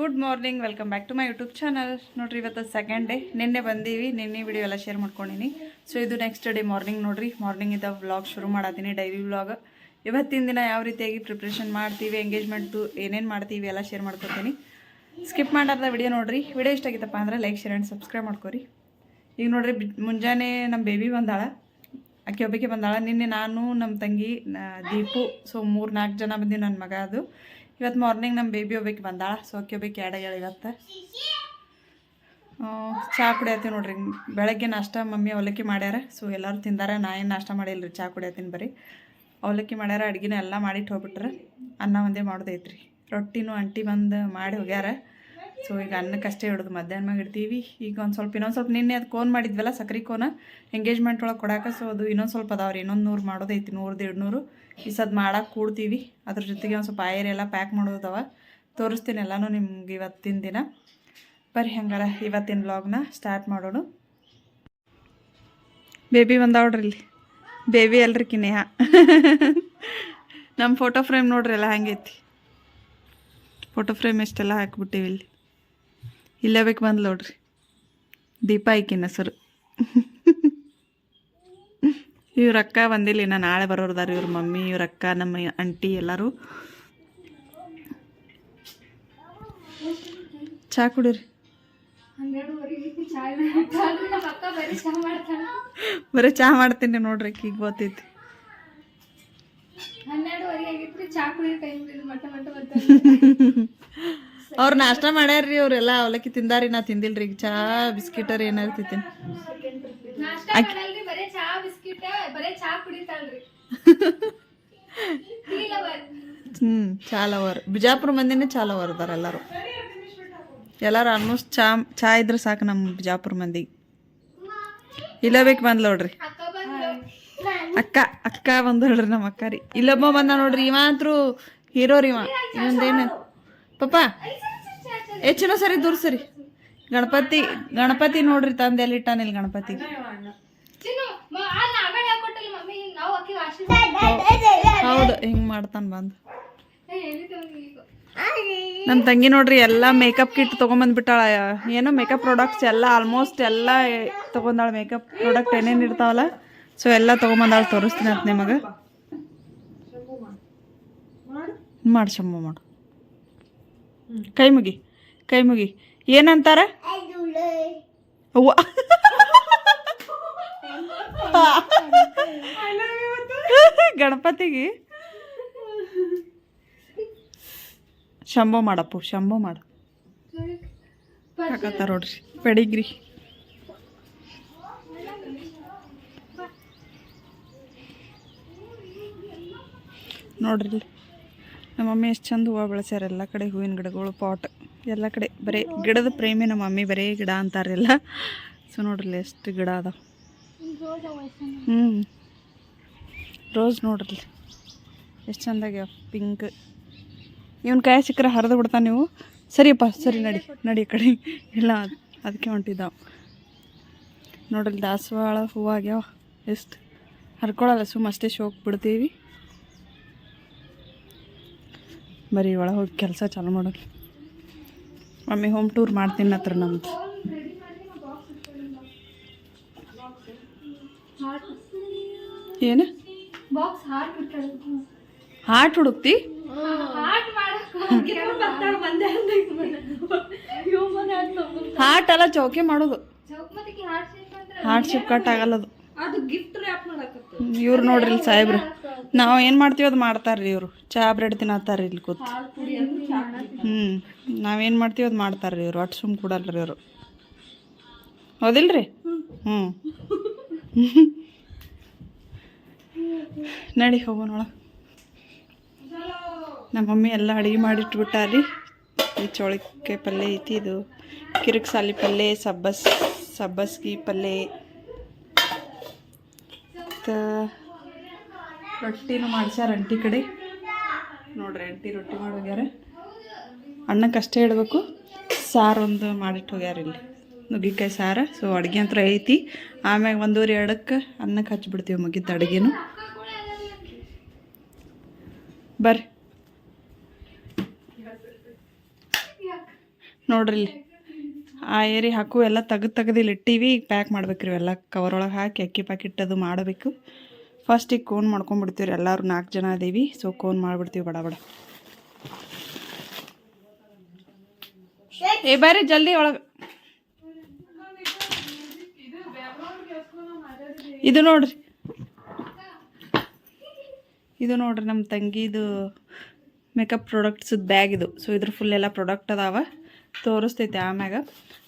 Good morning, welcome back to my YouTube channel. ನೋಡ್ರಿ, ಇವತ್ತು second day ನಿನ್ನೆ ಬಂದೀವಿ, ನಿನ್ನೆ ವಿಡಿಯೋ ಎಲ್ಲ ಶೇರ್ ಮಾಡ್ಕೊಂಡಿನಿ. ಸೊ ಇದು ನೆಕ್ಸ್ಟ್ ಡೇ ಮಾರ್ನಿಂಗ್ ನೋಡ್ರಿ. ಮಾರ್ನಿಂಗ್ ಇದ್ದ ವ್ಲಾಗ್ ಶುರು ಮಾಡತ್ತೀನಿ ಡೈಲಿ ವ್ಲಾಗ್ ಇವತ್ತಿನ ದಿನ ಯಾವ ರೀತಿಯಾಗಿ ಪ್ರಿಪ್ರೇಷನ್ ಮಾಡ್ತೀವಿ ಎಂಗೇಜ್ಮೆಂಟ್ದು ಏನೇನು ಮಾಡ್ತೀವಿ ಎಲ್ಲ ಶೇರ್ ಮಾಡ್ಕೊತೀನಿ. ಸ್ಕಿಪ್ ಮಾಡಾರ್ದ ವಿಡಿಯೋ ನೋಡ್ರಿ. ವಿಡಿಯೋ ಇಷ್ಟ ಆಗಿತ್ತಪ್ಪ ಅಂದ್ರೆ ಲೈಕ್ ಶೇರ್ ಆ್ಯಂಡ್ ಸಬ್ಸ್ಕ್ರೈಬ್ ಮಾಡ್ಕೊರಿ. ಈಗ ನೋಡ್ರಿ ಮುಂಜಾನೆ ನಮ್ಮ ಬೇಬಿ ಬಂದಾಳ. ಆಕೆ ಒಬ್ಬಕ್ಕೆ ಬಂದಾಳ. ನಿನ್ನೆ ನಾನು ನಮ್ಮ ತಂಗಿ ದೀಪು ಸೊ ಮೂರು ನಾಲ್ಕು ಜನ ಬಂದೀವಿ ನನ್ನ ಮಗ ಅದು. ಇವತ್ತು ಮಾರ್ನಿಂಗ್ ನಮ್ಮ ಬೇಬಿ ಒಬ್ಬಕ್ಕೆ ಬಂದಾಳ ಸೊ ಆಕೆ ಒಬ್ಬಕ್ಕೆ ಆಡಗ್ಯಾಳ ಇವತ್ತು. ಚಹಾ ಕುಡಿಯತ್ತೀವಿ ನೋಡ್ರಿ, ಬೆಳಗ್ಗೆ ನಾಷ್ಟ ಮಮ್ಮಿ ಅವಲಕ್ಕಿ ಮಾಡ್ಯಾರ ಸೊ ಎಲ್ಲರೂ ತಿಂದಾರ ನಾ ಏನು ನಾಷ್ಟ ಮಾಡಿಲ್ಲ ರೀ ಚಹಾ ಕುಡಿಯತ್ತೀನಿ ಬರೀ ಅವಲಕ್ಕಿ ಮಾಡ್ಯಾರ, ಅಡ್ಗಿನ ಎಲ್ಲ ಮಾಡಿಟ್ಟು ಹೋಗ್ಬಿಟ್ರೆ ಅನ್ನ ಒಂದೇ ಮಾಡೋದೈತ್ರಿ. ರೊಟ್ಟಿನೂ ಅಂಟಿ ಬಂದು ಮಾಡಿ ಹೋಗ್ಯಾರ ಸೊ ಈಗ ಅನ್ನಕ್ಕೆ ಅಷ್ಟೇ ಹಿಡಿದು, ಮಧ್ಯಾಹ್ನ ಇಡ್ತೀವಿ. ಈಗ ಒಂದು ಸ್ವಲ್ಪ, ಇನ್ನೊಂದು ಸ್ವಲ್ಪ ನಿನ್ನೆ ಅದು ಕೋನ್ ಮಾಡಿದ್ವಲ್ಲ ಸಕ್ರೆ ಕೋನ ಎಂಗೇಜ್ಮೆಂಟ್ ಒಳಗೆ ಕೊಡಾಕ ಸೊ ಅದು ಇನ್ನೊಂದು ಸ್ವಲ್ಪ ಅದಾವ್ರಿ, ಇನ್ನೊಂದು ನೂರು ಮಾಡೋದೈತಿ ನೂರು ದೇಡ್ ನೂರು ಈ ಸದ್ ಮಾಡಕ್ಕೆ ಕೂಡ್ತೀವಿ. ಅದ್ರ ಜೊತೆಗೆ ಒಂದು ಸ್ವಲ್ಪ ಆಯರ್ ಎಲ್ಲ ಪ್ಯಾಕ್ ಮಾಡೋದವ ತೋರಿಸ್ತೀನಿ ಎಲ್ಲನೂ ನಿಮ್ಗೆ ಇವತ್ತಿನ ದಿನ. ಬರ್ರಿ ಹಂಗಾರ ಇವತ್ತಿನ ವ್ಲಾಗ್ನ ಸ್ಟಾರ್ಟ್ ಮಾಡೋಣ. ಬೇಬಿ ಬಂದಾವ್ರಿ ಇಲ್ಲಿ. ಬೇಬಿ ಅಲ್ರಿ ಕಿನೇಹ. ನಮ್ಮ ಫೋಟೋ ಫ್ರೇಮ್ ನೋಡ್ರಿ ಎಲ್ಲ ಹಂಗೈತಿ ಫೋಟೋ ಫ್ರೇಮ್ ಎಷ್ಟೆಲ್ಲ ಹಾಕ್ಬಿಟ್ಟಿವಿ ಇಲ್ಲಿ. ಇಲ್ಲೇ ಬೇಕು ಬಂದು ನೋಡ್ರಿ ದೀಪ ಐಕಿನ ಹೆಸರು. ಇವ್ರ ಅಕ್ಕ ಬಂದಿಲ್ಲ, ಇನ್ನು ನಾಳೆ ಬರೋರ್ದಾರ ಇವ್ರ ಮಮ್ಮಿ, ಇವ್ರ ಅಕ್ಕ, ನಮ್ಮ ಅಂಟಿ ಎಲ್ಲರೂ. ಚಹಾ ಕುಡೀರಿ. ಬರೀ ಚಹಾ ಮಾಡ್ತೀನಿ ನೋಡ್ರಿ ಈಗ ಗೊತ್ತೈತಿ ಅವ್ರ ಚಾ ನಾಷ್ಟ ಮಾಡ್ಯಾರ್ರಿ ಅವ್ರೆಲ್ಲ ಅವಲಕ್ಕಿ ತಿಂದಾರಿ, ನಾ ತಿಂದಿಲ್ರಿ ಈಗ ಚಹಾ ಬಿಸ್ಕಿಟರ್ ತಿಂತೀನಿ. ನಾಷ್ಟ ಮಾಡಲ್ರಿ ಬರೇ ಚಾ ಬಿಸ್ಕಿಟ್ ಬರೇ ಚಾ ಕುಡಿತಾಳ್ರಿ. ಬಿಜಾಪುರ ಮಂದಿನೇ ಚಾಲ ಲವರ್ ಅದಾರ ಎಲ್ಲರೂ. ಎಲ್ಲರೂ ಆಲ್ಮೋಸ್ಟ್ ಚಾ ಚಾ ಇದ್ರೆ ಸಾಕು ನಮ್ಮ ಬಿಜಾಪುರ ಮಂದಿ. ಇಲ್ಲ ಬೇಕು ಬಂದ್ ನೋಡ್ರಿ. ಅಕ್ಕ ಅಕ್ಕ ಅಕ್ಕ ನೋಡ್ರಿ ನಮ್ಮ ಅಕ್ಕ ರೀ. ಇಲ್ಲೊಬ್ಬ ಬಂದ ನೋಡ್ರಿ ಇವ ಅಂತೂ ಹೀರೋ ರೀ ಇವ ಇನ್ನೊಂದೇನು ಪಪ್ಪ ಸರಿ ದೂರ ಸರಿ. ಗಣಪತಿ ಗಣಪತಿ ನೋಡ್ರಿ ತಂದೆ ಇಟ್ಟಾನ ಇಲ್ಲಿ ಗಣಪತಿ. ಹೌದು, ಹಿಂಗ್ ಮಾಡ್ತಾನ ಬಂದು. ನಮ್ಮ ತಂಗಿ ನೋಡ್ರಿ ಎಲ್ಲ ಮೇಕಪ್ ಕಿಟ್ ತೊಗೊಂಬಂದ್ಬಿಟ್ಟಾಳ ಏನೋ ಮೇಕಪ್ ಪ್ರಾಡಕ್ಟ್ಸ್ ಎಲ್ಲ ಆಲ್ಮೋಸ್ಟ್ ಎಲ್ಲ ತೊಗೊಂಡಾಳ ಮೇಕಪ್ ಪ್ರಾಡಕ್ಟ್ ಏನೇನು ಇರ್ತಾವಲ್ಲ ಸೊ ಎಲ್ಲ ತೊಗೊಂಬಂದಾಳ, ತೋರಿಸ್ತೀನಿ ಅಂತ ನಿಮಗೆ. ಮಾಡಿ ಶಂಭು ಮಾಡು. ಕೈ ಮುಗಿ ಕೈ ಮುಗಿ. ಏನಂತಾರ? ಗಣಪತಿಗೆ. ಶಂಭೋ ಮಾಡಪ್ಪು ಶಂಭೋ ಮಾಡ. ಹಾಕತ್ತಾರ ನೋಡ್ರಿ ಪೆಡಿಗ್ರಿ. ನೋಡ್ರಿ. ನಮ್ಮ ಮಮ್ಮಿ ಎಷ್ಟು ಚಂದ ಹೂವು ಬೆಳೆಸ್ಯಾರ ಎಲ್ಲ ಕಡೆ ಹೂವಿನ ಗಿಡಗಳು ಪಾಟ್ ಎಲ್ಲ ಕಡೆ ಬರೀ ಗಿಡದ ಪ್ರೇಮಿ ನಮ್ಮ ಮಮ್ಮಿ ಬರೀ ಗಿಡ ಅಂತಾರೆಲ್ಲ. ಸೊ ನೋಡ್ರಿ ಎಷ್ಟು ಗಿಡ ಅದಾವ. ಹ್ಞೂ ರೋಸ್ ನೋಡ್ರಿ ಎಷ್ಟು ಚಂದಾಗ್ಯಾವ ಪಿಂಕ್ ಇವನ್ ಕಾಯಿ ಸಿಕ್ಕರೆ ಹರಿದು ಬಿಡ್ತಾನೆ ನೀವು. ಸರಿಯಪ್ಪ, ಸರಿ ನಡಿ ನಡಿ ಕಡೆ. ಇಲ್ಲ ಅದಕ್ಕೆ ಹೊಂಟಿದ್ದಾವ. ನೋಡ್ರಿ ದಾಸವಾಳ ಹೂವು ಆಗ್ಯಾವ ಎಷ್ಟು ಹರ್ಕೊಳಲ್ಲ ಸುಮ್ಮ ಅಷ್ಟೇ ಶೋಕ್ ಬಿಡ್ತೀವಿ. ಬರೀ ಒಳಗೆ ಹೋಗಿ ಕೆಲಸ ಚಾಲು ಮಾಡೋದು ಮಮ್ಮಿ ಹೋಮ್ ಟೂರ್ ಮಾಡ್ತೀನಿ ಹತ್ರ ನಮ್ದು. ಏನು? Box heart ಹುಡುಕ್ತಿ? ಹಾರ್ಟ್ ಅಲ್ಲ ಚೌಕಿ ಮಾಡೋದು. ಹಾರ್ಟ್ ಶೇಪ್ ಅಂದ್ರೆ ಹಾಟ್ ಶಿಪ್ ಕಟ್ ಆಗಲ್ಲ ಅದು ಅದು ಗಿಫ್ಟ್ ರ್ಯಾಪ್ ಮಾಡಕತ್ತ ಇವ್ರು ನೋಡ್ರಿ ಇಲ್ಲಿ ಸಾಹೇಬ್ರು. ನಾವು ಏನು ಮಾಡ್ತೀವಿ ಅದು ಮಾಡ್ತಾರೆ ರೀ ಇವರು. ಚಹಾ ಬ್ರೆಡ್ ತಿನ್ನತ್ತಾರ ಇಲ್ಲಿ ಕೂತು. ಹ್ಞೂ ನಾವೇನು ಮಾಡ್ತೀವಿ ಅದು ಮಾಡ್ತಾರೆ ರೀ ಇವರು. ಒಟ್ಟು ಸುಮ್ ರೀ ಇವರು. ಹೌದಿಲ್ರಿ? ಹ್ಞೂ ನಡಿ ಹೋಗೋಣ ಒಳಗೆ. ನಮ್ಮ ಮಮ್ಮಿ ಎಲ್ಲ ಅಡುಗೆ ಮಾಡಿಟ್ಬಿಟ್ಟಾರಿ. ಈ ಚೋಳಿಕೆ ಪಲ್ಯ ಐತಿ ಇದು. ಕಿರಿಕ್ ಸಾಲಿ ಪಲ್ಯ, ಸಬ್ಬಸ್, ಸಬ್ಬಸ್ಗಿ ಪಲ್ಯ. ಮತ್ತು ರೊಟ್ಟಿನೂ ಮಾಡ್ಸ್ಯಾರ ಅಂಟಿ ಕಡೆ. ನೋಡ್ರಿ ಅಂಟಿ ರೊಟ್ಟಿ ಮಾಡಿ ಹೋಗ್ಯಾರ. ಅಣ್ಣಕ್ಕೆ ಅಷ್ಟೇ ಹೇಳ್ಬೇಕು ಒಂದು ಮಾಡಿಟ್ಟು ಹೋಗ್ಯಾರ ಇಲ್ಲಿ. ನುಗ್ಗಿಕಾಯಿ ಸಾರು ಸೊ ಅಡುಗೆ ಅಂತ ಐತಿ. ಆಮ್ಯಾಗ ಒಂದೂವರೆ ಎರಡಕ್ಕೆ ಅನ್ನಕ್ಕೆ ಹಚ್ಚಿಬಿಡ್ತೀವಿ ಮುಗಿದ ಅಡುಗೆನು. ಬರ್ರಿ. ಆ ಏರಿ ಹಾಕು, ಎಲ್ಲ ತೆಗೆದು ತೆಗ್ದು ಇಲ್ಲಿ ಇಟ್ಟೀವಿ. ಈಗ ಪ್ಯಾಕ್ ಮಾಡ್ಬೇಕ್ರಿ ಇವೆಲ್ಲ. ಕವರ್ ಒಳಗೆ ಹಾಕಿ, ಅಕ್ಕಿ ಪ್ಯಾಕೆಟ್ ಅದು ಮಾಡಬೇಕು. ಫಸ್ಟ್ ಈಗ ಕೋನ್ ಮಾಡ್ಕೊಂಡ್ಬಿಡ್ತೀವಿ ರೀ ಎಲ್ಲರೂ ನಾಲ್ಕು ಜನ ಅದೀವಿ. ಸೊ ಕೋನ್ ಮಾಡಿಬಿಡ್ತೀವಿ. ಬಡ ಬಡ. ಏ, ಬರ್ರಿ ಜಲ್ದಿ ಒಳಗೆ. ಇದು ನೋಡ್ರಿ. ಇದು ನೋಡ್ರಿ ನಮ್ಮ ತಂಗಿದು ಮೇಕಪ್ ಪ್ರಾಡಕ್ಟ್ಸದ ಬ್ಯಾಗ್ ಇದು. ಸೊ ಇದ್ರ ಫುಲ್ ಎಲ್ಲ ಪ್ರಾಡಕ್ಟ್ ಅದಾವ. ತೋರಿಸ್ತೈತೆ ಆಮ್ಯಾಗ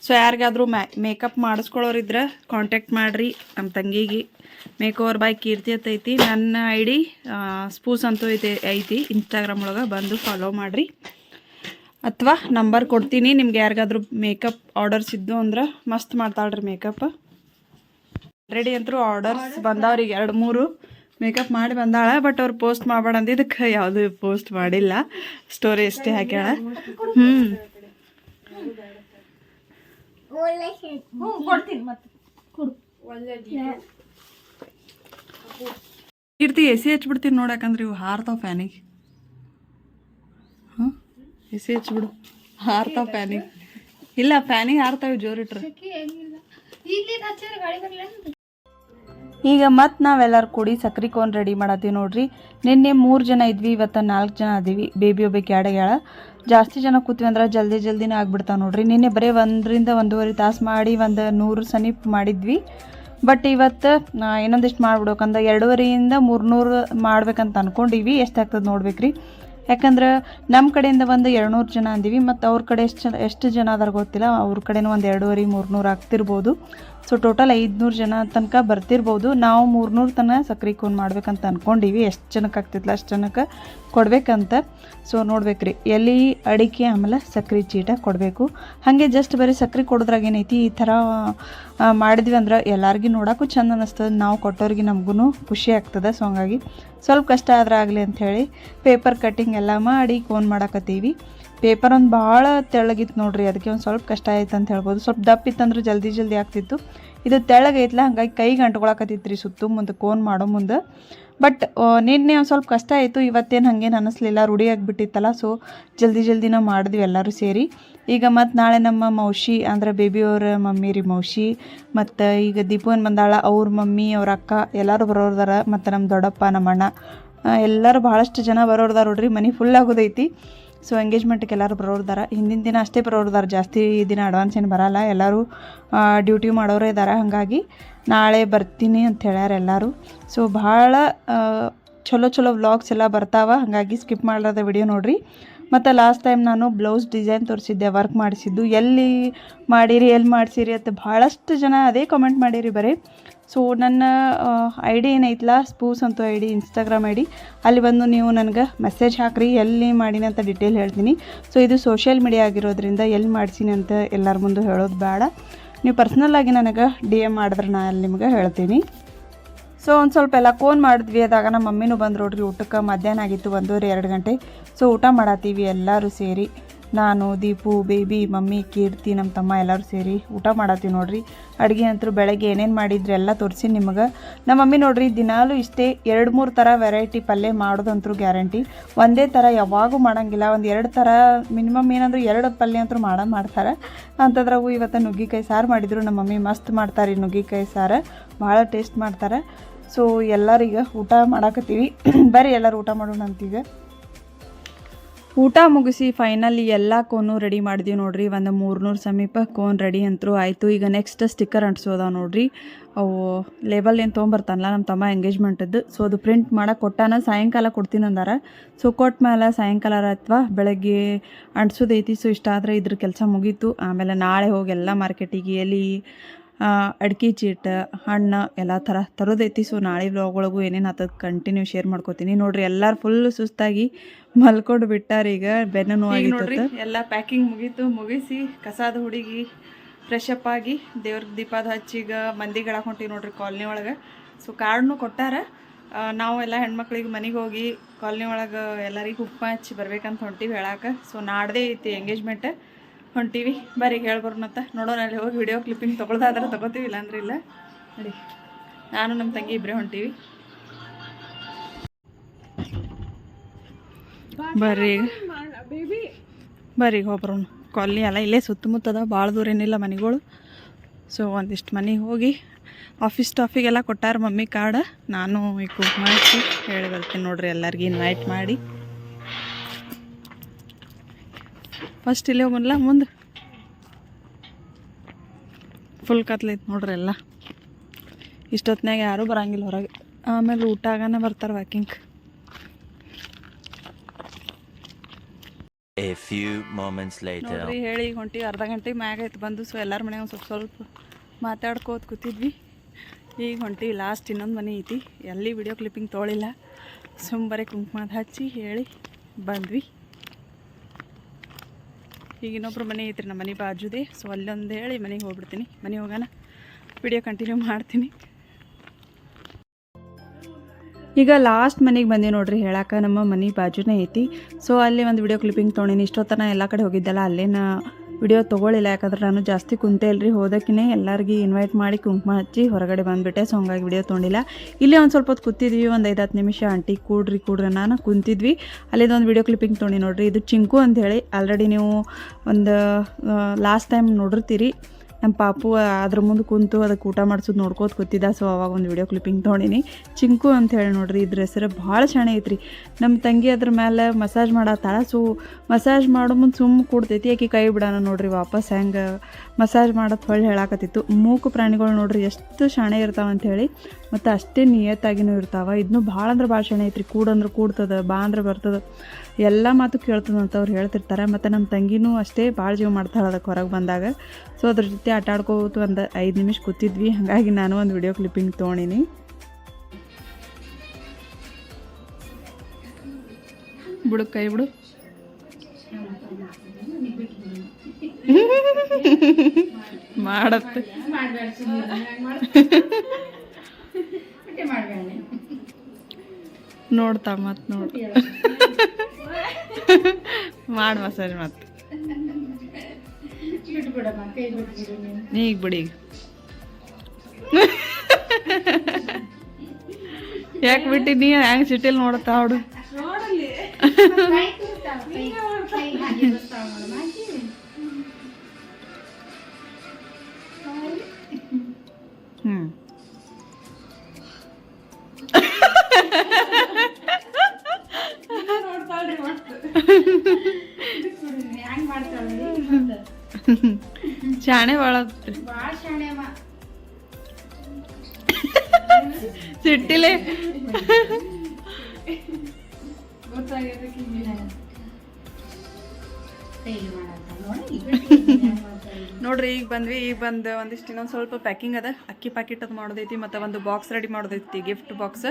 ಸೊ ಯಾರಿಗಾದರೂ ಮ್ಯಾ ಮೇಕಪ್ ಮಾಡಿಸ್ಕೊಳ್ಳೋರಿದ್ರೆ ಕಾಂಟ್ಯಾಕ್ಟ್ ಮಾಡಿರಿ. ನಮ್ಮ ತಂಗಿಗೆ ಮೇಕ್ ಓವರ್ ಬಾಯ್ ಕೀರ್ತಿ ಅಂತ ಐತಿ ನನ್ನ ಐ ಡಿ ಸ್ಪೂಸ್ ಅಂತೂ ಐತೆ, ಐತಿ. ಇನ್ಸ್ಟಾಗ್ರಾಮ್ ಒಳಗೆ ಬಂದು ಫಾಲೋ ಮಾಡಿರಿ. ಅಥವಾ ನಂಬರ್ ಕೊಡ್ತೀನಿ. ನಿಮ್ಗೆ ಯಾರಿಗಾದ್ರೂ ಮೇಕಪ್ ಆರ್ಡರ್ಸ್ ಇದ್ದು ಅಂದ್ರೆ ಮಸ್ತ್ ಮಾಡ್ತಾಳ್ರಿ ಮೇಕಪ್ ಆಲ್ರೆಡಿ ಅಂತೂ ಆರ್ಡರ್ಸ್ ಬಂದವ್ರಿಗೆ ಎರಡು ಮೂರು. ಮೇಕಪ್ ಮಾಡಿ ಬಂದಾಳ ಬಟ್ ಅವ್ರು ಪೋಸ್ಟ್ ಮಾಡಬೇಡ ಅಂದಿದ್ದಕ್ಕೆ ಯಾವುದು ಪೋಸ್ಟ್ ಮಾಡಿಲ್ಲ. ಸ್ಟೋರಿ ಅಷ್ಟೇ ಹಾಕ್ಯಾಳ. ಹ್ಞೂ ಕೊಡ್ತೀನಿ ಮತ್ತೆ. ಕೊಡು. ಕೀರ್ತಿ ಎ ಸಿ ಹಚ್ಬಿಡ್ತೀನಿ ನೋಡಕಂದ್ರೆ ಇವು ಹಾರ್ತಾವ ಫ್ಯಾನಿಗೆ. ಹಾಂ ಎಸಿ ಹಚ್ಬಿಡು. ಹಾರ್ತಾವ ಫ್ಯಾನಿಗೆ. ಇಲ್ಲ ಫ್ಯಾನಿಗೆ ಹಾರ್ತಾವೆ ಜೋರಿಟ್ರೆ. ಈಗ ಮತ್ತೆ ನಾವೆಲ್ಲರೂ ಕೂಡಿ ಸಕ್ರೆ ಕೋನ್ ರೆಡಿ ಮಾಡತ್ತೀವಿ ನೋಡ್ರಿ. ನಿನ್ನೆ ಮೂರು ಜನ ಇದ್ವಿ, ಇವತ್ತು ನಾಲ್ಕು ಜನ ಅದೀವಿ. ಬೇಬಿ ಒಬ್ಬಕ್ಕೆ ಗ್ಯಾಳ ಜಾಸ್ತಿ ಜನ ಕೂತ್ವಿ ಅಂದ್ರೆ ಜಲ್ದಿ ಜಲ್ದಿನೇ ಆಗ್ಬಿಡ್ತಾವೆ ನೋಡ್ರಿ. ನಿನ್ನೆ ಬರೀ ಒಂದರಿಂದ ಒಂದೂವರೆ ತಾಸು ಮಾಡಿ ಒಂದು ನೂರು ಸನಿಪ್ ಮಾಡಿದ್ವಿ. ಬಟ್ ಇವತ್ತು ಇನ್ನೊಂದಿಷ್ಟು ಮಾಡ್ಬಿಡ್ಬೇಕಂದ್ರೆ ಎರಡೂವರೆಯಿಂದ ಮೂರ್ನೂರು ಮಾಡ್ಬೇಕಂತ ಅನ್ಕೊಂಡಿವಿ. ಎಷ್ಟಾಗ್ತದೆ ನೋಡ್ಬೇಕ್ರಿ. ಯಾಕಂದ್ರೆ ನಮ್ಮ ಕಡೆಯಿಂದ ಒಂದು ಎರಡುನೂರು ಜನ ಅಂದೀವಿ, ಮತ್ತು ಅವ್ರ ಕಡೆ ಎಷ್ಟು ಎಷ್ಟು ಜನ ಅದಾರ ಗೊತ್ತಿಲ್ಲ. ಅವ್ರ ಕಡೆಯೂ ಒಂದು ಎರಡೂವರೆ, ಮೂರ್ನೂರು ಆಗ್ತಿರ್ಬೋದು. ಸೊ ಟೋಟಲ್ ಐದುನೂರು ಜನ ತನಕ ಬರ್ತಿರ್ಬೋದು. ನಾವು ಮೂರ್ನೂರು ತನಕ ಸಕ್ರೆ ಕೋನ್ ಮಾಡ್ಬೇಕಂತ ಅಂದ್ಕೊಂಡೀವಿ ಎಷ್ಟು ಜನಕ್ಕೆ ಆಗ್ತಿತ್ತಲ್ಲ ಅಷ್ಟು ಜನಕ್ಕೆ ಕೊಡಬೇಕಂತ. ಸೊ ನೋಡ್ಬೇಕ್ರಿ. ಎಲ್ಲಿ ಅಡಿಕೆ ಆಮೇಲೆ ಸಕ್ರೆ ಚೀಟ ಕೊಡಬೇಕು. ಹಾಗೆ ಜಸ್ಟ್ ಬರೀ ಸಕ್ರೆ ಕೊಡೋದ್ರಾಗ ಏನೈತಿ? ಈ ಥರ ಮಾಡಿದ್ವಿ ಅಂದ್ರೆ ಎಲ್ಲರಿಗೂ ನೋಡೋಕ್ಕೂ ಚಂದ ಅನ್ನಿಸ್ತದೆ ನಾವು ಕೊಟ್ಟೋರಿಗೆ ನಮಗೂ ಖುಷಿ ಆಗ್ತದೆ. ಸೊ ಹಂಗಾಗಿ ಸ್ವಲ್ಪ ಕಷ್ಟ ಆದ್ರೆ ಆಗಲಿ ಅಂಥೇಳಿ ಪೇಪರ್ ಕಟ್ಟಿಂಗ್ ಎಲ್ಲ ಮಾಡಿ ಕೋನ್ ಮಾಡಾಕತ್ತೀವಿ. ಪೇಪರ್ ಒಂದು ಭಾಳ ತೆಳ್ಳಗಿತ್ತು ನೋಡ್ರಿ, ಅದಕ್ಕೆ ಒಂದು ಸ್ವಲ್ಪ ಕಷ್ಟ ಆಯ್ತು ಅಂತ ಹೇಳ್ಬೋದು. ಸ್ವಲ್ಪ ದಪ್ಪ ಇತ್ತಂದ್ರೆ ಜಲ್ದಿ ಜಲ್ದಿ ಆಗ್ತಿತ್ತು. ಇದು ತೆಳಗೈತ್ಲ ಹಂಗಾಗಿ ಕೈಗೆ ಅಂಟ್ಕೊಳಕತ್ತಿತ್ತು ರೀ ಸುತ್ತು ಮುಂದೆ, ಕೋನ್ ಮಾಡೋ ಮುಂದೆ. ಬಟ್ ನಿನ್ನೆ ಒಂದು ಸ್ವಲ್ಪ ಕಷ್ಟ ಆಯಿತು, ಇವತ್ತೇನು ಹಂಗೇನು ಅನ್ನಿಸ್ಲಿಲ್ಲ ರೂಢಿ ಆಗಿಬಿಟ್ಟಿತ್ತಲ್ಲ ಸೊ ಜಲ್ದಿ ಜಲ್ದಿ ನಾವು ಮಾಡಿದ್ವಿ ಎಲ್ಲರೂ ಸೇರಿ. ಈಗ ಮತ್ತು ನಾಳೆ ನಮ್ಮ ಮೌಶಿ, ಅಂದ್ರೆ ಬೇಬಿಯವ್ರ ಮಮ್ಮಿ ರೀ ಮೌಶಿ, ಮತ್ತು ಈಗ ದೀಪವನ್ ಬಂದಾಳ, ಅವ್ರ ಮಮ್ಮಿ, ಅವ್ರ ಅಕ್ಕ, ಎಲ್ಲರೂ ಬರೋರ್ದಾರ, ಮತ್ತು ನಮ್ಮ ದೊಡ್ಡಪ್ಪ ನಮ್ಮ ಅಣ್ಣ ಎಲ್ಲರೂ ಭಾಳಷ್ಟು ಜನ ಬರೋರ್ದಾರ ನೋಡ್ರಿ, ಮನೆ ಫುಲ್ ಆಗೋದೈತಿ. ಸೊ ಎಂಗೇಜ್ಮೆಂಟ್ಗೆ ಎಲ್ಲರೂ ಬರೋರ್ದಾರ. ಹಿಂದಿನ ದಿನ ಅಷ್ಟೇ ಬರೋರ್ದಾರ. ಜಾಸ್ತಿ ದಿನ ಅಡ್ವಾನ್ಸ್ ಏನು ಬರಲ್ಲ. ಎಲ್ಲರೂ ಡ್ಯೂಟಿ ಮಾಡೋರೇ ಇದ್ದಾರೆ ಹಾಗಾಗಿ ನಾಳೆ ಬರ್ತೀನಿ ಅಂತ ಹೇಳ್ಯಾರ ಎಲ್ಲರೂ. ಸೊ ಭಾಳ ಚಲೋ ಚಲೋ ವ್ಲಾಗ್ಸ್ ಎಲ್ಲ ಬರ್ತಾವ. ಹಾಗಾಗಿ ಸ್ಕಿಪ್ ಮಾಡಲಾರ್ದ ವಿಡಿಯೋ ನೋಡಿರಿ. ಮತ್ತು ಲಾಸ್ಟ್ ಟೈಮ್ ನಾನು ಬ್ಲೌಸ್ ಡಿಸೈನ್ ತೋರಿಸಿದ್ದೆ ವರ್ಕ್ ಮಾಡಿಸಿದ್ದು. ಎಲ್ಲಿ ಮಾಡಿರಿ, ಎಲ್ಲಿ ಮಾಡಿಸಿರಿ ಅಂತ ಭಾಳಷ್ಟು ಜನ ಅದೇ ಕಮೆಂಟ್ ಮಾಡಿರಿ ಬರೀ. ಸೊ ನನ್ನ ಐ ಡಿ ಏನೈತಲ್ಲ ಸ್ಪೂಸ್ ಅಂತ I D Instagram I D ಅಲ್ಲಿ ಬಂದು ನೀವು ನನಗೆ ಮೆಸೇಜ್ ಹಾಕ್ರಿ, ಎಲ್ಲಿ ಮಾಡಿನ ಅಂತ ಡಿಟೇಲ್ ಹೇಳ್ತೀನಿ. ಸೊ ಇದು ಸೋಷಿಯಲ್ ಮೀಡಿಯಾ ಆಗಿರೋದ್ರಿಂದ ಎಲ್ಲಿ ಮಾಡಿಸೀನಿ ಅಂತ ಎಲ್ಲರ ಮುಂದೆ ಹೇಳೋದು ಬೇಡ. ನೀವು ಪರ್ಸ್ನಲ್ಲಾಗಿ ನನಗೆ ಡಿ ಎಂ ಮಾಡಿದ್ರೆ ನಾನು ಅಲ್ಲಿ ನಿಮ್ಗೆ ಹೇಳ್ತೀನಿ. ಸೊ ಒಂದು ಸ್ವಲ್ಪ ಎಲ್ಲ ಫೋನ್ ಮಾಡಿದ್ವಿ, ಅದಾಗ ನಮ್ಮ ಮಮ್ಮಿನೂ ಬಂದು ನೋಡ್ರಿ ಊಟಕ್ಕೆ ಮಧ್ಯಾಹ್ನ ಆಗಿತ್ತು, ಒಂದೂವರೆ, ಎರಡು ಗಂಟೆ. ಸೊ ಊಟ ಮಾಡತ್ತೀವಿ ಎಲ್ಲರೂ ಸೇರಿ. ನಾನು, ದೀಪು, ಬೇಬಿ, ಮಮ್ಮಿ, ಕೀರ್ತಿ ನಮ್ಮ ತಮ್ಮ ಎಲ್ಲರೂ ಸೇರಿ ಊಟ ಮಾಡತ್ತೀವಿ ನೋಡ್ರಿ. ಅಡುಗೆ ಅಂತೂ ಬೆಳಗ್ಗೆ ಏನೇನು ಮಾಡಿದ್ರಿ ಎಲ್ಲ ತೋರಿಸಿ ನಿಮಗೆ. ನಮ್ಮ ಮಮ್ಮಿ ನೋಡ್ರಿ, ದಿನಾಲೂ ಇಷ್ಟೇ ಎರಡು ಮೂರು ಥರ ವೆರೈಟಿ ಪಲ್ಯ ಮಾಡೋದಂತೂ ಗ್ಯಾರಂಟಿ. ಒಂದೇ ಥರ ಯಾವಾಗೂ ಮಾಡಂಗಿಲ್ಲ. ಒಂದು ಎರಡು ಥರ ಮಿನಿಮಮ್ ಏನಂದ್ರೆ ಎರಡು ಪಲ್ಯ ಅಂತೂ ಮಾಡೋ ಮಾಡ್ತಾರೆ. ಅಂಥದ್ರಾಗು ಇವತ್ತು ನುಗ್ಗಿಕಾಯಿ ಸಾರು ಮಾಡಿದ್ರು. ನಮ್ಮ ಮಮ್ಮಿ ಮಸ್ತ್ ಮಾಡ್ತಾರೆ ನುಗ್ಗಿಕಾಯಿ ಸಾರು. ಭಾಳ ಟೇಸ್ಟ್ ಮಾಡ್ತಾರೆ. ಸೊ ಎಲ್ಲರೀಗ ಊಟ ಮಾಡಾಕತ್ತೀವಿ. ಬರ್ರಿ ಎಲ್ಲರೂ ಊಟ ಮಾಡೋಣ ಅಂತೀಗ ಊಟ ಮುಗಿಸಿ ಫೈನಲಿ ಎಲ್ಲ ಕೋನು ರೆಡಿ ಮಾಡಿದೀವಿ ನೋಡ್ರಿ. ಒಂದು ಮೂರ್ನೂರು ಸಮೀಪ ಕೋನ್ ರೆಡಿ ಅಂತರೂ ಆಯಿತು. ಈಗ ನೆಕ್ಸ್ಟ್ ಸ್ಟಿಕ್ಕರ್ ಅಂಟಿಸೋದ ನೋಡ್ರಿ. ಅವು ಲೇಬಲ್ ಏನು ತೊಗೊಂಬರ್ತಾನಲ್ಲ ನಮ್ಮ ತಮ್ಮ ಎಂಗೇಜ್ಮೆಂಟದ್ದು ಸೊ ಅದು ಪ್ರಿಂಟ್ ಮಾಡಕ್ಕೆ ಕೊಟ್ಟಾನ, ಸಾಯಂಕಾಲ ಕೊಡ್ತೀನಿ ಅಂದಾರ. ಸೊ ಕೊಟ್ಟ ಮೇಲೆ ಸಾಯಂಕಾಲ ಅಥವಾ ಬೆಳಗ್ಗೆ ಅಂಟಿಸೋದೈತಿ. ಸೊ ಇಷ್ಟ ಆದರೆ ಇದ್ರ ಕೆಲಸ ಮುಗೀತು. ಆಮೇಲೆ ನಾಳೆ ಹೋಗಿ ಎಲ್ಲ ಮಾರ್ಕೆಟಿಗೆ ಎಲ್ಲಿ ಅಡ್ಕೆ ಚೀಟ ಹಣ್ಣು ಎಲ್ಲ ಥರ ತರೋದೈತಿ. ಸೊ ನಾಳೆ ವ್ಲಾಗ್ ಒಳಗೂ ಏನೇನು ಆತದ ಕಂಟಿನ್ಯೂ ಶೇರ್ ಮಾಡ್ಕೋತೀನಿ. ನೋಡ್ರಿ ಎಲ್ಲರೂ ಫುಲ್ ಸುಸ್ತಾಗಿ ಮಲ್ಕೊಂಡು ಬಿಟ್ಟಾರ ಈಗ. ಬೆನ್ನು ನೋಡ್ರಿ ಎಲ್ಲ ಪ್ಯಾಕಿಂಗ್ ಮುಗೀತು ಮುಗಿಸಿ ಕಸಾದ ಹುಡುಗಿ ಫ್ರೆಶ್ ಅಪ್ ಆಗಿ ದೇವ್ರಿಗೆ ದೀಪದ ಹಚ್ಚಿಗ ಮಂದಿಗಳ ಹಾಕೊಂತೀವಿ ನೋಡ್ರಿ ಕಾಲ್ನಿ ಒಳಗೆ. ಸೊ ಕಾರ್ಡ್ನು ಕೊಟ್ಟಾರ. ನಾವು ಎಲ್ಲ ಹೆಣ್ಮಕ್ಳಿಗೆ ಮನೆಗೆ ಹೋಗಿ ಕಾಲೋನಿ ಒಳಗೆ ಎಲ್ಲರಿಗೂ ಉಪ್ಪ ಹಚ್ಚಿ ಬರ್ಬೇಕಂತ ಹೊಂಟಿವಿ ಹೇಳಕ್ಕೆ ಸೊ ನಾಡ್ದೇ ಐತಿ ಎಂಗೇಜ್ಮೆಂಟ್ ಹೊಂಟೀವಿ. ಬರೀ ಹೇಳ್ಬರ್ನತ್ತ ನೋಡೋಣ ಅಲ್ಲಿ ಹೋಗಿ ವಿಡಿಯೋ ಕ್ಲಿಪ್ಪಿಂಗ್ ತೊಗೊಳ್ದಾದ್ರೆ ತೊಗೋತೀವಿ, ಇಲ್ಲಾಂದ್ರೆ ಇಲ್ಲ. ನೋಡಿ. ನಾನು ನಮ್ಮ ತಂಗಿ ಇಬ್ಬರೇ ಹೊಂಟೀವಿ. ಬರ್ರಿ. ಬರ್ರಿ ಕಾಲ್ನಿ ಕಾಲನಿ ಎಲ್ಲ ಇಲ್ಲೇ ಸುತ್ತಮುತ್ತದ ಭಾಳ ದೂರ ಏನಿಲ್ಲ ಮನೆಗಳು. ಸೊ ಒಂದಿಷ್ಟು ಮನೆಗೆ ಹೋಗಿ ಆಫೀಸ್ ಸ್ಟಾಫಿಗೆಲ್ಲ ಕೊಟ್ಟಾರ ಮಮ್ಮಿ ಕಾರ್ಡ್ ನಾನು ಈ ಕುಕ್ ಮಾಡಿಸಿ ಹೇಳಿ ಬರ್ತೀನಿ ನೋಡ್ರಿ ಎಲ್ಲರಿಗೂ ಇನ್ವೈಟ್ ಮಾಡಿ. ಫಸ್ಟ್ ಇಲ್ಲೇ ಹೋಗಲ್ಲ ಮುಂದೆ. ಫುಲ್ ಕತ್ಲೈತೆ ನೋಡ್ರಿ ಎಲ್ಲ. ಇಷ್ಟೊತ್ತಿನಾಗ ಯಾರೂ ಬರಂಗಿಲ್ಲ ಹೊರಗೆ. ಆಮೇಲೆ ಊಟ ಆಗಾನೆ ಬರ್ತಾರೆ walking A few moments later. ನೋಡ್ರಿ ಹೇಳಿ ಈಗ ಹೊಂಟಿ ಅರ್ಧ ಗಂಟೆ ಮ್ಯಾಗ ಆಯ್ತು ಬಂದು ಸೊ ಎಲ್ಲರ ಮನೆ ಒಂದು ಸ್ವಲ್ಪ ಸ್ವಲ್ಪ ಮಾತಾಡ್ಕೋತ ಕೂತಿದ್ವಿ. ಈಗ ಹೊಂಟಿ ಲಾಸ್ಟ್ ಇನ್ನೊಂದು ಮನೆ ಐತಿ. ಎಲ್ಲಿ ವಿಡಿಯೋ ಕ್ಲಿಪ್ಪಿಂಗ್ ತೊಗೊಳಿಲ್ಲ ಸುಮ್ಮನೆ ಕುಂಕುಮದ ಹಚ್ಚಿ ಹೇಳಿ ಬಂದ್ವಿ. ಈಗ ಇನ್ನೊಬ್ರು ಮನೆ ಐತ್ರಿ, ನಮ್ಮ ಮನೆ ಬಾಜುದೆ. ಸೊ ಅಲ್ಲೊಂದು ಹೇಳಿ ಮನೆಗೆ ಹೋಗ್ಬಿಡ್ತೀನಿ. ಮನೆ ಹೋಗೋಣ. ವಿಡಿಯೋ ಕಂಟಿನ್ಯೂ ಮಾಡ್ತೀನಿ. ಈಗ ಲಾಸ್ಟ್ ಮನೆಗೆ ಬಂದೆ ನೋಡ್ರಿ ಹೇಳಕ್ಕೆ ನಮ್ಮ ಮನೆ ಬಾಜುನೇ ಐತಿ. ಸೊ ಅಲ್ಲಿ ಒಂದು ವಿಡಿಯೋ ಕ್ಲಿಪ್ಪಿಂಗ್ ತೊಗೊಂಡಿನಿ. ಇಷ್ಟೊತ್ತನ ಎಲ್ಲ ಕಡೆ ಹೋಗಿದ್ದಲ್ಲ, ಅಲ್ಲೇನ ವಿಡಿಯೋ ತೊಗೊಳ್ಳಿಲ್ಲ, ಯಾಕಂದ್ರೆ ನಾನು ಜಾಸ್ತಿ ಕುಂತೆ ಇಲ್ರಿ. ಹೋದಕ್ಕಿನೇ ಎಲ್ಲರಿಗೆ ಇನ್ವೈಟ್ ಮಾಡಿ ಕುಂಕುಮ ಹಚ್ಚಿ ಹೊರಗಡೆ ಬಂದುಬಿಟ್ಟೆ ಸೊ ಹಂಗಾಗಿ ವಿಡಿಯೋ ತೊಗೊಂಡಿಲ್ಲ. ಇಲ್ಲಿ ಒಂದು ಸ್ವಲ್ಪ ಹೊತ್ತು ಕೂತಿದ್ವಿ, ಒಂದು ಐದು ಹತ್ತು ನಿಮಿಷ. ಆಂಟಿ, ಕೂಡ್ರಿ ಕೂಡ್ರಿ ನಾನು ಕುಂತಿದ್ವಿ. ಅಲ್ಲಿದೊಂದು ವಿಡಿಯೋ ಕ್ಲಿಪ್ಪಿಂಗ್ ತೊಗೊಂಡು ನೋಡ್ರಿ. ಇದು ಚಿಂಕು ಅಂತ ಹೇಳಿ ಆಲ್ರೆಡಿ ನೀವು ಒಂದು ಲಾಸ್ಟ್ ಟೈಮ್ ನೋಡಿರ್ತೀರಿ. ನಮ್ಮ ಪಾಪು ಅದ್ರ ಮುಂದೆ ಕುಂತು ಅದಕ್ಕೆ ಊಟ ಮಾಡಿಸೋದು ನೋಡ್ಕೋತ ಕೂತಿದ್ದ. ಸೊ ಅವಾಗ ಒಂದು ವಿಡಿಯೋ ಕ್ಲಿಪ್ಪಿಂಗ್ ತೊಗೊಂಡಿನಿ. ಚಿಂಕು ಅಂತ ಹೇಳಿ ನೋಡ್ರಿ, ಇದ್ರ ಹೆಸರು ಭಾಳ ಐತ್ರಿ. ನಮ್ಮ ತಂಗಿ ಅದ್ರ ಮೇಲೆ ಮಸಾಜ್ ಮಾಡತ್ತಾಳ ಸೊ ಮಸಾಜ್ ಮಾಡೋ ಮುಂದೆ ಸುಮ್ಮ ಕೂಡ್ತೈತಿ. ಆಕೆ ಕೈ ಬಿಡೋಣ ನೋಡ್ರಿ ವಾಪಸ್ ಹೆಂಗೆ ಮಸಾಜ್ ಮಾಡೋದು ಹೊಳ್ಳಿ ಹೇಳಾಕತ್ತಿತ್ತು. ಮೂಕು ಪ್ರಾಣಿಗಳು ನೋಡ್ರಿ ಎಷ್ಟು ಶಾಣೆ ಇರ್ತಾವ ಅಂತ ಹೇಳಿ. ಮತ್ತು ಅಷ್ಟೇ ನಿಯತ್ತಾಗಿನೂ ಇರ್ತಾವ. ಇದನ್ನು ಭಾಳ ಅಂದ್ರೆ ಭಾಳ ಶಣೆ ಐತ್ರಿ. ಕೂಡಂದ್ರೆ ಕೂಡ್ತದೆ ಬಾ ಅಂದ್ರೆ ಬರ್ತದೆ. ಎಲ್ಲ ಮಾತು ಕೇಳ್ತದೆ ಅಂತ ಅವ್ರು ಹೇಳ್ತಿರ್ತಾರೆ. ಮತ್ತು ನಮ್ಮ ತಂಗಿನೂ ಅಷ್ಟೇ ಭಾಳ ಜೀವ ಮಾಡ್ತಾಳೆ ಅದಕ್ಕೆ ಹೊರಗೆ ಬಂದಾಗ. ಸೊ ಅದ್ರ ಜೊತೆ ಆಟ ಆಡ್ಕೋತು ಒಂದು ಐದು ನಿಮಿಷ ಕೂತಿದ್ವಿ. ಹಾಗಾಗಿ ನಾನು ಒಂದು ವಿಡಿಯೋ ಕ್ಲಿಪ್ಪಿಂಗ್ ತೊಗೊಂಡಿನಿ. ಬಿಡು ಕೈ ಬಿಡು. ಮಾಡತ್ತೆ. ನೋಡ್ತಾ ಮತ್ ನೋಡು. ಮಾಡ್ ಮಸಾಜ್ ಮತ್ತೆ ಈಗ ಬಿಡಿ ಯಾಕೆ ಬಿಟ್ಟಿ ನೀ ಹೆಂಗ್ ಸಿಟಿಲ್ ನೋಡ್ತಾ ಅವಡು ಶಾಣೆ ಭಾಳ ಸಿಟ್ಟಿಲೆ. ನೋಡ್ರಿ, ಈಗ ಬಂದ್ವಿ, ಈಗ ಬಂದು ಒಂದಿಷ್ಟು ಇನ್ನೊಂದು ಸ್ವಲ್ಪ ಪ್ಯಾಕಿಂಗ್ ಅದ. ಅಕ್ಕಿ ಪ್ಯಾಕೆಟ್ ಅದು ಮಾಡೋದೈತಿ, ಮತ್ತು ಒಂದು ಬಾಕ್ಸ್ ರೆಡಿ ಮಾಡೋದೈತಿ ಗಿಫ್ಟ್ ಬಾಕ್ಸ್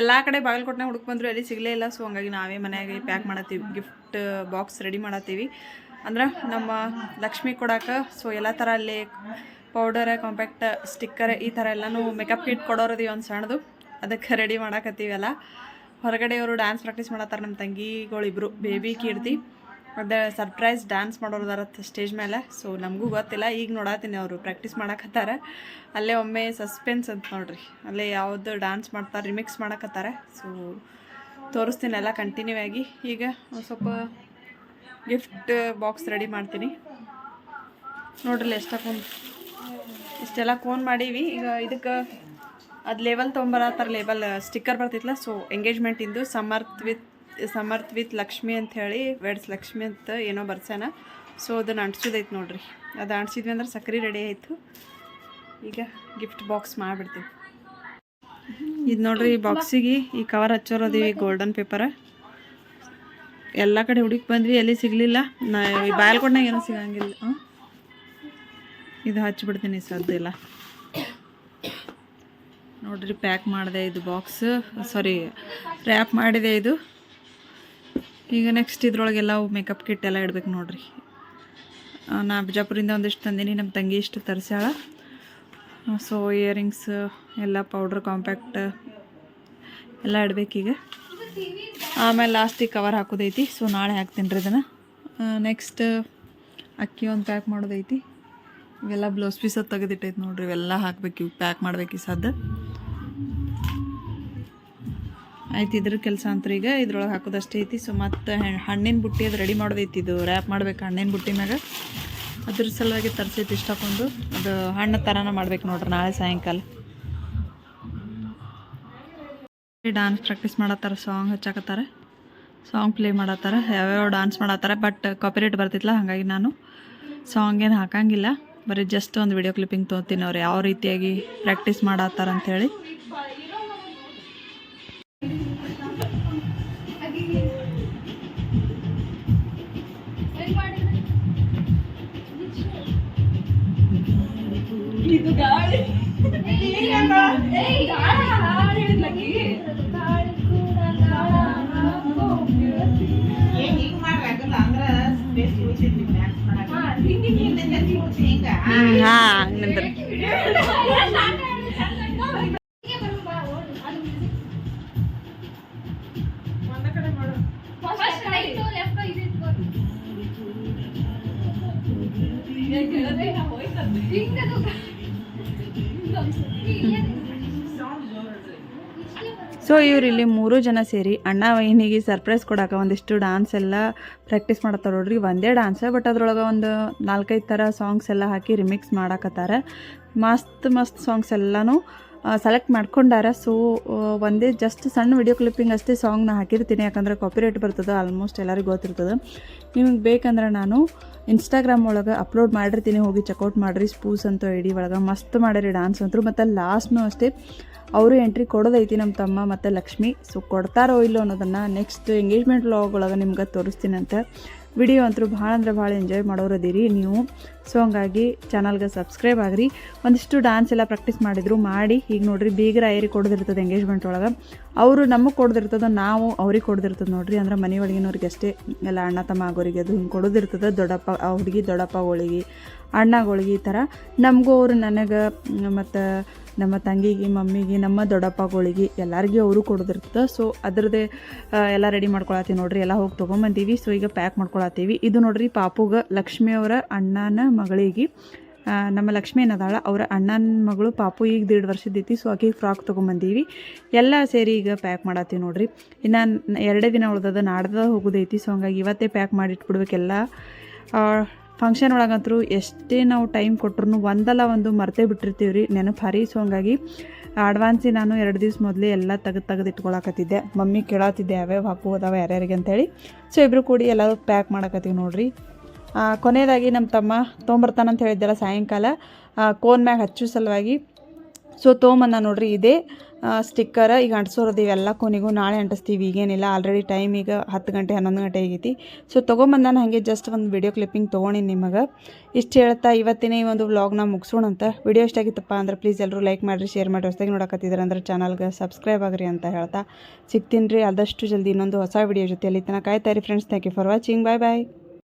ಎಲ್ಲ ಕಡೆ ಬಾಗಲ್ಕೋಟ್ನಾಗ ಹುಡುಕ್ ಬಂದ್ರು ಅಲ್ಲಿ ಸಿಗಲೇ ಇಲ್ಲ. ಸೊ ಹಂಗಾಗಿ ನಾವೇ ಮನೆಯಾಗೆ ಪ್ಯಾಕ್ ಮಾಡತ್ತೀವಿ ಗಿಫ್ಟ್ ಬಾಕ್ಸ್ ರೆಡಿ ಮಾಡತ್ತೀವಿ. ಅಂದ್ರೆ ನಮ್ಮ ಲಕ್ಷ್ಮಿ ಕೊಡಕ್ಕೆ ಸೊ ಎಲ್ಲ ಥರ ಅಲ್ಲಿ ಪೌಡರ್ ಕಾಂಪ್ಯಾಕ್ಟ್ ಸ್ಟಿಕ್ಕರ್ ಈ ಥರ ಎಲ್ಲನೂ ಮೇಕಪ್ ಕಿಟ್ ಕೊಡೋರದಿ ಒಂದು ಸಣ್ಣದು. ಅದಕ್ಕೆ ರೆಡಿ ಮಾಡಾಕತ್ತೀವಲ್ಲ. ಹೊರಗಡೆ ಅವರು ಡ್ಯಾನ್ಸ್ ಪ್ರಾಕ್ಟೀಸ್ ಮಾಡತ್ತಾರ ನಮ್ಮ ತಂಗಿಗಳಿಬ್ರು ಬೇಬಿ ಕೀರ್ತಿ. ಮತ್ತು ಸರ್ಪ್ರೈಸ್ ಡ್ಯಾನ್ಸ್ ಮಾಡೋರದಾರ ಸ್ಟೇಜ್ ಮೇಲೆ ಸೊ ನಮಗೂ ಗೊತ್ತಿಲ್ಲ, ಈಗ ನೋಡತ್ತೀನಿ ಅವರು ಪ್ರಾಕ್ಟೀಸ್ ಮಾಡಕತ್ತಾರ. ಅಲ್ಲೇ ಒಮ್ಮೆ ಸಸ್ಪೆನ್ಸ್ ಅಂತ ನೋಡ್ರಿ. ಅಲ್ಲೇ ಯಾವ್ದು ಡ್ಯಾನ್ಸ್ ಮಾಡ್ತಾರೆ ರಿಮಿಕ್ಸ್ ಮಾಡಕತ್ತಾರೆ. ಸೊ ತೋರಿಸ್ತೀನಿ ಎಲ್ಲ ಕಂಟಿನ್ಯೂ ಆಗಿ. ಈಗ ಒಂದು ಸ್ವಲ್ಪ ಗಿಫ್ಟ್ ಬಾಕ್ಸ್ ರೆಡಿ ಮಾಡ್ತೀನಿ. ನೋಡ್ರಿ ಎಷ್ಟು ಕೋನ್ ಇಷ್ಟೆಲ್ಲ ಕೋನ್ ಮಾಡೀವಿ. ಈಗ ಇದಕ್ಕೆ ಅದು ಲೇಬಲ್ ತೊಗೊಂಬರತ್ತಾರ ಲೇಬಲ್ ಸ್ಟಿಕ್ಕರ್ ಬರ್ತಿತ್ತಲ್ಲ ಸೊ ಎಂಗೇಜ್ಮೆಂಟಿಂದು ಸಮರ್ಥ್ ವಿತ್ ಸಮರ್ಥ್ ವಿತ್ ಲಕ್ಷ್ಮಿ ಅಂತ ಹೇಳಿ ವೆಡ್ಸ್ ಲಕ್ಷ್ಮಿ ಅಂತ ಏನೋ ಬರ್ಸ್ಯಾನ. ಸೊ ಅದನ್ನು ಅಂಟಿಸೋದೈತೆ ನೋಡ್ರಿ. ಅದು ಅಂಟಿಸಿದ್ವಿ ಅಂದ್ರೆ ಸಕ್ರೆ ರೆಡಿ ಆಯಿತು. ಈಗ ಗಿಫ್ಟ್ ಬಾಕ್ಸ್ ಮಾಡಿಬಿಡ್ತೀವಿ. ಇದು ನೋಡ್ರಿ ಈ ಬಾಕ್ಸಿಗೆ ಈ ಕವರ್ ಹಚ್ಚೋರದೀವಿ ಗೋಲ್ಡನ್ ಪೇಪರ್ ಎಲ್ಲ ಕಡೆ ಹುಡುಕಿ ಬಂದ್ವಿ, ಎಲ್ಲಿ ಸಿಗಲಿಲ್ಲ. ನಾ ಈ ಬಾಯಲ್ಕೊಂಡಾಗ ಏನೂ ಸಿಗಂಗಿಲ್ಲ? ಇದು ಹಚ್ಚಿಬಿಡ್ತೀನಿ ಸದ್ದಿಲ್ಲ ನೋಡ್ರಿ, ಪ್ಯಾಕ್ ಮಾಡಿದೆ ಇದು ಬಾಕ್ಸ್. ಸಾರಿ, ರ್ಯಾಪ್ ಮಾಡಿದೆ ಇದು. ಈಗ ನೆಕ್ಸ್ಟ್ ಇದ್ರೊಳಗೆಲ್ಲ ಮೇಕಪ್ ಕಿಟ್ ಎಲ್ಲ ಇಡ್ಬೇಕು ನೋಡ್ರಿ. ನಾ ಬಿಜಾಪುರಿಂದ ಒಂದಿಷ್ಟು ತಂದೀನಿ ನಮ್ಮ ತಂಗಿ ಇಷ್ಟು ತರಿಸ್ಯಾಳ. ಸೊ ಇಯರಿಂಗ್ಸ್ ಎಲ್ಲ ಪೌಡ್ರ್ ಕಾಂಪ್ಯಾಕ್ಟ್ ಎಲ್ಲ ಇಡ್ಬೇಕೀಗ. ಆಮೇಲೆ ಲಾಸ್ಟಿಗೆ ಕವರ್ ಹಾಕೋದೈತಿ. ಸೊ ನಾಳೆ ಹಾಕ್ತೀನಿ ರೀ ಇದನ್ನು. ನೆಕ್ಸ್ಟ್ ಅಕ್ಕಿ ಒಂದು ಪ್ಯಾಕ್ ಮಾಡೋದೈತಿ. ಇವೆಲ್ಲ ಬ್ಲೌಸ್ ಪೀಸ್ ಅದು ತೆಗೆದಿಟ್ಟೈತೆ ನೋಡ್ರಿ. ಇವೆಲ್ಲ ಹಾಕ್ಬೇಕು ಇವು ಪ್ಯಾಕ್ ಮಾಡ್ಬೇಕು ಈ ಸದ್ದು. ಆಯ್ತು, ಇದ್ರ ಕೆಲಸ ಅಂತ ಈಗ. ಇದ್ರೊಳಗೆ ಹಾಕೋದಷ್ಟೇ ಐತಿ. ಸೊ ಮತ್ತು ಹಣ್ಣಿನ ಬುಟ್ಟಿ ಅದು ರೆಡಿ ಮಾಡೋದೈತಿ. ಇದು ರ್ಯಾಪ್ ಮಾಡ್ಬೇಕು ಹಣ್ಣಿನ ಬುಟ್ಟಿ ಮ್ಯಾಗ. ಅದ್ರ ಸಲುವಾಗಿ ತರಿಸೈತಿ ಹಾಕೊಂಡು ಅದು ಹಣ್ಣು ಥರನ ಮಾಡ್ಬೇಕು ನೋಡ್ರಿ ನಾಳೆ ಸಾಯಂಕಾಲ. ಡಾನ್ಸ್ ಪ್ರಾಕ್ಟೀಸ್ ಮಾಡತ್ತಾರ ಸಾಂಗ್ ಹಚ್ಚಾಕತ್ತಾರೆ ಸಾಂಗ್ ಪ್ಲೇ ಮಾಡತ್ತಾರ ಯಾವ್ಯಾವ ಡ್ಯಾನ್ಸ್ ಮಾಡತ್ತಾರ ಬಟ್ ಕಾಪಿರೇಟ್ ಬರ್ತಿತ್ತಲ್ಲ ಹಾಗಾಗಿ ನಾನು ಸಾಂಗ್ ಏನು ಹಾಕಂಗಿಲ್ಲ. ಬರೀ ಜಸ್ಟ್ ಒಂದು ವಿಡಿಯೋ ಕ್ಲಿಪ್ಪಿಂಗ್ ತೊಗೊತೀನಿ ಅವ್ರು ಯಾವ ರೀತಿಯಾಗಿ ಪ್ರಾಕ್ಟೀಸ್ ಮಾಡತ್ತಾರ ಅಂಥೇಳಿ ಹೆಂಗ್ ಹಿಂಗೆ ಹಾಂ ನಿಂದ್ರಿ ಸೊ ಇವ್ರು ಇಲ್ಲಿ ಮೂರು ಜನ ಸೇರಿ ಅಣ್ಣ ವೈನಿಗೆ ಸರ್ಪ್ರೈಸ್ ಕೊಡಾಕ ಒಂದಿಷ್ಟು ಡಾನ್ಸ್ ಎಲ್ಲ ಪ್ರಾಕ್ಟೀಸ್ ಮಾಡತ್ತಾರ ನೋಡ್ರಿ. ಒಂದೇ ಡಾನ್ಸ್ ಬಟ್ ಅದ್ರೊಳಗೆ ಒಂದು ನಾಲ್ಕೈದು ಥರ ಸಾಂಗ್ಸ್ ಎಲ್ಲ ಹಾಕಿ ರಿಮಿಕ್ಸ್ ಮಾಡಾಕತ್ತಾರ. ಮಸ್ತ್ ಮಸ್ತ್ ಸಾಂಗ್ಸ್ ಎಲ್ಲನೂ ಸೆಲೆಕ್ಟ್ ಮಾಡ್ಕೊಂಡಾರ ಸೊ ಒಂದೇ ಜಸ್ಟ್ ಸಣ್ಣ ವಿಡಿಯೋ ಕ್ಲಿಪ್ಪಿಂಗ್ ಅಷ್ಟೇ ಸಾಂಗ್ನ ಹಾಕಿರ್ತೀನಿ. ಯಾಕಂದ್ರೆ ಕಾಪಿರೇಟ್ ಬರ್ತದೆ ಆಲ್ಮೋಸ್ಟ್ ಎಲ್ಲರಿಗೂ ಗೊತ್ತಿರ್ತದೆ. ನಿಮಗೆ ಬೇಕಂದ್ರೆ ನಾನು ಇನ್ಸ್ಟಾಗ್ರಾಮ್ ಒಳಗೆ ಅಪ್ಲೋಡ್ ಮಾಡಿರ್ತೀನಿ. ಹೋಗಿ ಚೆಕ್ಔಟ್ ಮಾಡಿರಿ ಸ್ಪೂಸ್ ಅಂತ ಐ ಡಿ ಒಳಗೆ. ಮಸ್ತ್ ಮಾಡಿರಿ ಡ್ಯಾನ್ಸ್ ಅಂತರು ಮತ್ತು ಲಾಸ್ಟ್ನು ಅಷ್ಟೇ, ಅವರು ಎಂಟ್ರಿ ಕೊಡೋದೈತಿ ನಮ್ಮ ತಮ್ಮ ಮತ್ತು ಲಕ್ಷ್ಮಿ. ಸೊ ಕೊಡ್ತಾರೋ ಇಲ್ಲೋ ಅನ್ನೋದನ್ನು ನೆಕ್ಸ್ಟ್ ಎಂಗೇಜ್ಮೆಂಟ್ ವ್ಲಾಗ್ ಒಳಗೆ ನಿಮ್ಗೆ ತೋರಿಸ್ತೀನಿ ಅಂತ ವಿಡಿಯೋ ಅಂತೂ ಭಾಳ ಅಂದ್ರೆ ಭಾಳ ಎಂಜಾಯ್ ಮಾಡೋರದಿರಿ ನೀವು. ಸೊ ಹಂಗಾಗಿ ಚಾನಲ್ಗೆ ಸಬ್ಸ್ಕ್ರೈಬ್ ಆಗಿರಿ. ಒಂದಿಷ್ಟು ಡ್ಯಾನ್ಸ್ ಎಲ್ಲ ಪ್ರಾಕ್ಟೀಸ್ ಮಾಡಿದ್ರು, ಮಾಡಿ, ಈಗ ನೋಡ್ರಿ ಬೀಗರ ಐರಿ ಕೊಡೋದಿರ್ತದೆ ಎಂಗೇಜ್ಮೆಂಟ್ ಒಳಗೆ. ಅವರು ನಮಗೆ ಕೊಡ್ದಿರ್ತದೆ, ನಾವು ಅವ್ರಿಗೆ ಕೊಡ್ದಿರ್ತದೆ ನೋಡ್ರಿ. ಅಂದ್ರೆ ಮನೆ ಒಳಗಿನವ್ರಿಗೆ ಅಷ್ಟೇ, ಎಲ್ಲ ಅಣ್ಣ ತಮ್ಮ ಆಗೋರಿಗೆ ಅದು ಹಿಂಗೆ ಕೊಡೋದಿರ್ತದೆ. ದೊಡ್ಡಪ್ಪ, ಆ ಹುಡುಗಿ ದೊಡ್ಡಪ್ಪಗಳಿಗೆ ಅಣ್ಣಗಳಿಗೆ ಈ ಥರ ನಮಗೂ ಅವರು ನನಗೆ, ಮತ್ತು ನಮ್ಮ ತಂಗಿಗೆ, ಮಮ್ಮಿಗೆ, ನಮ್ಮ ದೊಡ್ಡಪ್ಪಗಳಿಗೆ ಎಲ್ಲರಿಗೂ ಅವರು ಕೊಡೋದಿರ್ತದೆ. ಸೊ ಅದ್ರದ್ದೇ ಎಲ್ಲ ರೆಡಿ ಮಾಡ್ಕೊಳತ್ತೀವಿ ನೋಡ್ರಿ, ಎಲ್ಲ ಹೋಗಿ ತೊಗೊಂಬಂದೀವಿ. ಸೊ ಈಗ ಪ್ಯಾಕ್ ಮಾಡ್ಕೊಳತ್ತೀವಿ. ಇದು ನೋಡ್ರಿ ಪಾಪುಗ ಲಕ್ಷ್ಮಿಯವರ ಅಣ್ಣನ ಮಗಳಿಗೆ. ನಮ್ಮ ಲಕ್ಷ್ಮಿ ಏನದಾಳ ಅವರ ಅಣ್ಣನ ಮಗಳು ಪಾಪು ಈಗ ದೇಡ್ ವರ್ಷದೈತಿ ಸೊ ಆಕೆಗೆ ಫ್ರಾಕ್ ತೊಗೊಂಬಂದೀವಿ. ಎಲ್ಲ ಸೇರಿ ಈಗ ಪ್ಯಾಕ್ ಮಾಡತ್ತೀವಿ ನೋಡ್ರಿ. ಇನ್ನು ಎರಡೇ ದಿನ ಉಳ್ದದ, ನಾಡ್ದ ಹೋಗೋದೈತಿ. ಸೊ ಹಂಗಾಗಿ ಇವತ್ತೇ ಪ್ಯಾಕ್ ಮಾಡಿಟ್ಬಿಡ್ಬೇಕೆಲ್ಲ ಫಂಕ್ಷನ್ ಒಳಗಂತೂ ಎಷ್ಟೇ ನಾವು ಟೈಮ್ ಕೊಟ್ರು ಒಂದಲ್ಲ ಒಂದು ಮರ್ತೇ ಬಿಟ್ಟಿರ್ತೀವಿ ರೀ ನೆನಪು ಹರಿ ಸೊ ಹಂಗಾಗಿ ಅಡ್ವಾನ್ಸಿ ನಾನು ಎರಡು ದಿವ್ಸ ಮೊದಲೇ ಎಲ್ಲ ತೆಗೆದು ತೆಗೆದು ಇಟ್ಕೊಳಕತ್ತಿದ್ದೆ. ಮಮ್ಮಿ ಕೇಳತ್ತಿದ್ದೆ ಯಾವ್ಯಾವ ಹಾಕು ಅದಾವ ಯಾರ್ಯಾರಿಗೆ ಅಂತೇಳಿ. ಸೊ ಇಬ್ಬರು ಕೂಡಿ ಎಲ್ಲರೂ ಪ್ಯಾಕ್ ಮಾಡಕತ್ತೀವಿ ನೋಡಿರಿ. ಕೊನೆಯದಾಗಿ ನಮ್ಮ ತಮ್ಮ ತೊಗೊಂಬರ್ತಾನಂತ ಹೇಳಿದ್ದೆಲ್ಲ ಸಾಯಂಕಾಲ. ಕೋನ್ ಮ್ಯಾಗ ಹಚ್ಚೋ ಸಲುವಾಗಿ. ಸೊ ತೊಗೊಂಬಂದ ನೋಡಿರಿ, ಇದೇ ಸ್ಟಿಕ್ಕರ್ ಈಗ ಅಂಟಿಸೋರದು ಇವೆಲ್ಲ ಕೊನೆಗೂ ನಾಳೆ ಅಂಟಿಸ್ತೀವಿ. ಈಗೇನಿಲ್ಲ ಆಲ್ರೆಡಿ ಟೈಮ್ ಈಗ ಹತ್ತು ಗಂಟೆ, ಹನ್ನೊಂದು ಗಂಟೆ ಆಗೈತಿ. ಸೊ ನಾನು ಹಾಗೆ ಜಸ್ಟ್ ಒಂದು ವಿಡಿಯೋ ಕ್ಲಿಪ್ಪಿಂಗ್ ತೊಗೊಂಡಿನಿ ನಿಮಗೆ. ಇಷ್ಟು ಹೇಳ್ತಾ ಇವತ್ತಿನ ಈ ಒಂದು ವ್ಲಾಗ್ನ ಮುಗಿಸೋಣ ಅಂತ. ವಿಡಿಯೋ ಇಷ್ಟ ಆಗಿತ್ತಪ್ಪ ಅಂದ್ರೆ ಪ್ಲೀಸ್ ಎಲ್ಲರೂ ಲೈಕ್ ಮಾಡಿರಿ ಶೇರ್ ಮಾಡಿ ಹೊಸದಾಗಿ ನೋಡಕತ್ತಿದ್ರೆ ಅಂದ್ರೆ ಚಾನಲ್ಗೆ ಸಬ್ಸ್ಕ್ರೈಬ್ ಆಗಿರಿ ಅಂತ ಹೇಳ್ತಾ. ಸಿಗ್ತೀನಿ ರೀ, ಆದಷ್ಟು ಜಲ್ದಿ ಇನ್ನೊಂದು ಹೊಸ ವಿಡಿಯೋ ಜೊತೆಯಲ್ಲಿ ತನಕ. ಕಾಯ್ತಾ ರೀ friends thank you for watching bye bye